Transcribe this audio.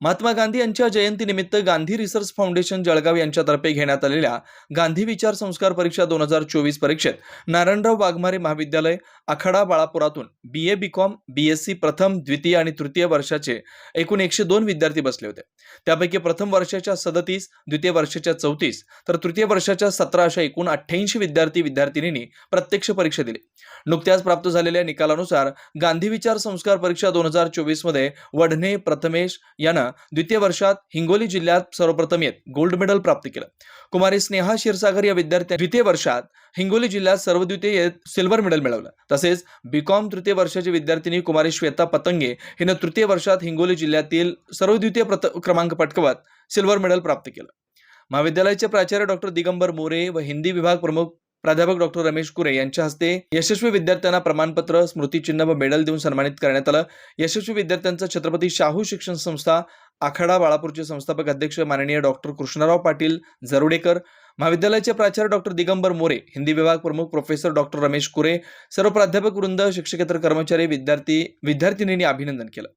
महात्मा गांधी यांच्या जयंतीनिमित्त Gandhi research foundation Jalgaon यांच्यातर्फे घेण्यात आलेल्या गांधी विचार संस्कार परीक्षा दोन हजार चोवीस परीक्षेत नारायणराव वाघमारे महाविद्यालय Akhada बाळापुरातून B A B com B S C प्रथम द्वितीय आणि तृतीय वर्षाचे एकूण एकशे दोन विद्यार्थी बसले होते. त्यापैकी प्रथम वर्षाच्या सदतीस द्वितीय वर्षाच्या चौतीस तर तृतीय वर्षाच्या सतरा अशा एकूण अठ्ठ्याऐंशी विद्यार्थी विद्यार्थिनींनी प्रत्यक्ष परीक्षा दिली. नुकत्याच प्राप्त झालेल्या निकालानुसार गांधी विचार संस्कार परीक्षा दोन हजार चोवीसमध्ये वढणे प्रथमेश यानं द्वितीय वर्षात हिंगोली जिल्ह्यात सर्वप्रथम येत गोल्ड मेडल प्राप्त केलं. कुमारी स्नेहा क्षीरसागर या विद्यार्थ्या द्वितीय वर्षात हिंगोली जिल्ह्यात सर्वद्वितीय सिल्वर मेडल मिळवलं. तसेच बीकॉम तृतीय वर्षाची विद्यार्थिनी कुमारी श्वेता पतंगे हिनं तृतीय वर्षात हिंगोली जिल्ह्यातील सर्वद्वितीय क्रमांक पटकवत सिल्वर मेडल प्राप्त केलं. महाविद्यालयाचे प्राचार्य डॉक्टर दिगंबर मोरे व हिंदी विभाग प्रमुख प्राध्यापक डॉक्टर रमेश कुरे यांच्या हस्ते यशस्वी विद्यार्थ्यांना प्रमाणपत्र स्मृतिचिन्ह व मेडल देऊन सन्मानित करण्यात आलं. यशस्वी विद्यार्थ्यांचं छत्रपती शाहू शिक्षण संस्था आखाडा बाळापूरचे संस्थापक अध्यक्ष माननीय डॉक्टर कृष्णराव पाटील जरुडेकर महाविद्यालयाचे प्राचार्य डॉक्टर दिगंबर मोरे हिंदी विभाग प्रमुख प्रोफेसर डॉक्टर रमेश कुरे सर्व प्राध्यापक वृंद शिक्षकेतर कर्मचारी विद्यार्थी विद्यार्थिनींनी अभिनंदन केलं.